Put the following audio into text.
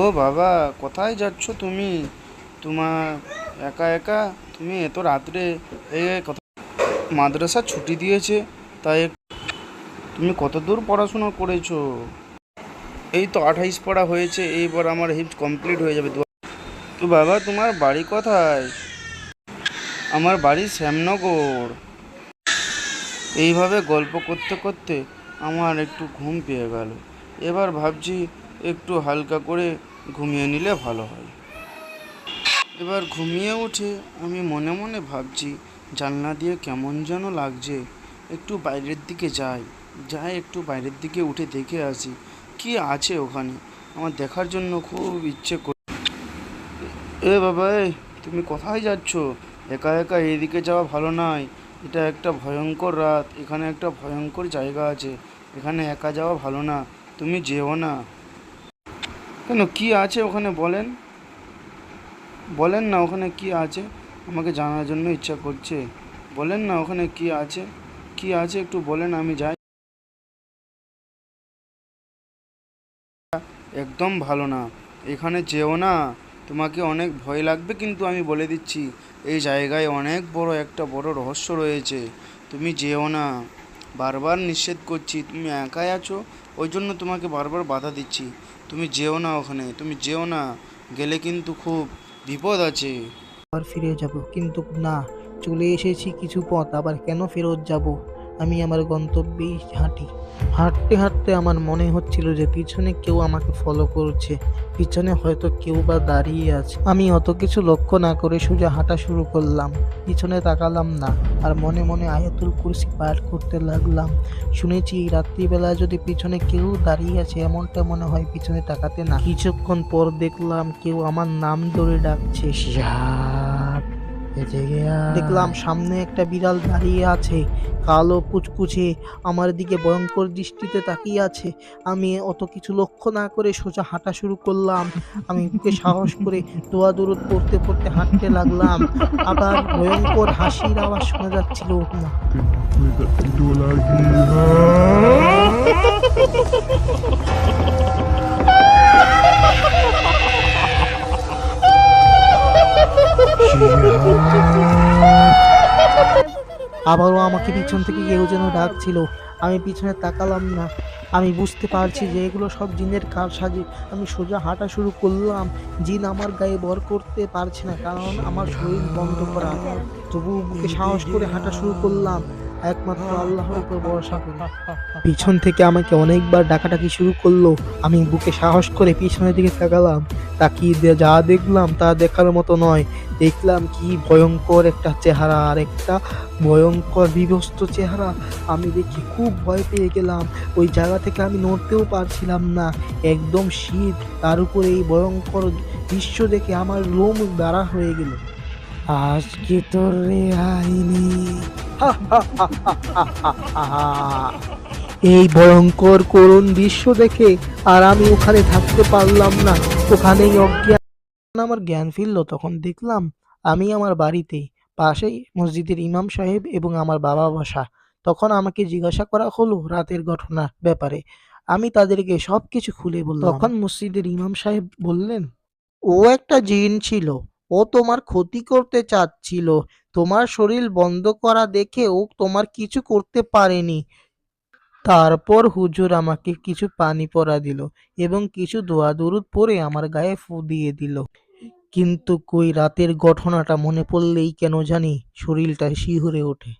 ও বাবা, কোথায় যাচ্ছ তুমি? তোমার একা একা? তুমি এত রাত্রে এই কথা মাদ্রাসা ছুটি দিয়েছে, তাই তুমি কত দূর পড়াশোনা করেছ? এই তো আঠাইশ পড়া হয়েছে, এইবার আমার হিপস কমপ্লিট হয়ে যাবে। তো বাবা, তোমার বাড়ি কোথায়? আমার বাড়ি শ্যামনগর। এইভাবে গল্প করতে করতে আমার একটু ঘুম পেয়ে গেল। এবার ভাবছি একটু হালকা করে ঘুমিয়ে নিলে ভালো হয়। এবার ঘুমিয়ে উঠে আমি মনে মনে ভাবছি, জানলা দিয়ে কেমন যেন লাগছে, একটু বাইরের দিকে যাই। যাই একটু বাইরের দিকে উঠে দেখে আসি, কি আছে ওখানে? আমার দেখার জন্য খুব ইচ্ছে করে এ বাবা তুমি কোথায় যাচ্ছ? একা একা এদিকে যাওয়া ভালো নয়। এটা একটা ভয়ঙ্কর রাত, এখানে একটা ভয়ঙ্কর জায়গা আছে। এখানে একা যাওয়া ভালো না। তুমি যেও না। কেন, কি আছে ওখানে বলেন? বলেন না ওখানে কি আছে? আমাকে জানার জন্য ইচ্ছা করছে। বলেন না ওখানে কি আছে? কি আছে একটু বলেন, আমি যাই। একদম ভালো না। এখানে যেও না। তোমাকে অনেক ভয় লাগবে কিন্তু আমি বলে দিচ্ছি, এই জায়গায় অনেক বড় একটা বড় রহস্য রয়েছে। তুমি যেও না। বারবার নিষেধ করছি, তুমি একাই আছো, ওই জন্য তোমাকে বারবার বাধা দিচ্ছি। তুমি যেও না ওখানে, তুমি যেও না, গেলে কিন্তু খুব বিপদ আছে। আবার ফিরে যাব, কিন্তু না, চলে এসেছি কিছু পথ, আবার কেন ফেরত যাব? আমি আমার গন্তব্যেই হাঁটি। হাঁটতে হাঁটতে আমার মনে হচ্ছিল যে পিছনে কেউ আমাকে ফলো করছে। পিছনে হয়তো কেউ বা দাঁড়িয়ে আছে। আমি অত কিছু লক্ষ্য না করে সোজা হাঁটা শুরু করলাম। পিছনে তাকালাম না, আর মনে মনে আয়াতুল কুরসি পাঠ করতে লাগলাম। শুনেছি, রাত্রিবেলা যদি পিছনে কেউ দাঁড়িয়ে আছে, এমনটা মনে হয় পিছনে তাকাতে না। কিছুক্ষণ পর দেখলাম কেউ আমার নাম ধরে ডাকছে শিহাব দেখলাম সামনে একটা বিড়াল দাঁড়িয়ে আছে কালো কুচকুচে আমার দিকে ভয়ঙ্কর দৃষ্টিতে তাকিয়ে আছে। আমি অত কিছু লক্ষ্য না করে সোজা হাঁটা শুরু করলাম। আমি বুকে সাহস করে দোয়া দূরত পড়তে পড়তে হাঁটতে লাগলাম। আবার ভয়ঙ্কর হাসির আওয়াজ শোনা যাচ্ছিল না আবারও আমাকে পিছন থেকে কেউ যেন ডাকছিল। আমি পিছনে তাকালাম না। আমি বুঝতে পারছি যে এগুলো সব জিনের কার সাজে আমি সোজা হাঁটা শুরু করলাম। জিন আমার গায়ে বর করতে পারছে না, কারণ আমার শরীর বন্ধ করা। তবু বুকে সাহস করে হাঁটা শুরু করলাম। একমাত্র আল্লাহর উপর ভরসা করে। পিছন থেকে আমাকে অনেকবার ডাকাডাকি শুরু করল। আমি বুকে সাহস করে পিছনের দিকে তাকালাম। তাকিয়ে যা দেখলাম তা দেখার মতো নয়। দেখলাম কি ভয়ঙ্কর একটা চেহারা আর একটা ভয়ঙ্কর বিভস্ত চেহারা। আমি দেখি খুব ভয় পেয়ে গেলাম। ওই জায়গা থেকে আমি নড়তেও পারছিলাম না। একদম শীত। তার উপরে এই ভয়ঙ্কর দৃশ্য দেখে আমার লোম দাঁড়া হয়ে গেল। আজকে তোর রেহাই নেই এই ভয়ঙ্কর করুণ দৃশ্য দেখে আর আমি ওখানে থাকতে পারলাম না। ওখানেই অজ্ঞান। আমার জ্ঞান ফিরল, তখন দেখলাম আমি আমার বাড়িতে পাশেই মসজিদের ইমাম সাহেব এবং আমার বাবা বসা। তখন আমাকে জিজ্ঞাসা করা হলো রাতের ঘটনা ব্যাপারে। আমি তাদেরকে সবকিছু খুলে বললাম। তখন মসজিদের ইমাম সাহেব বললেন, ও একটা জিন ছিল। ও তোমার ক্ষতি করতে চাচ্ছিল। তোমার শরীর বন্ধ করা দেখে ও তোমার কিছু করতে পারেনি। তারপর হুজুর আমাকে কিছু পানি পরা দিল এবং কিছু দোয়া দুরুদ পরে আমার গায়ে ফু দিয়ে দিল। কিন্তু কই রাতের ঘটনাটা মনে পড়লেই কেন জানি শরীরটা শিহরে ওঠে।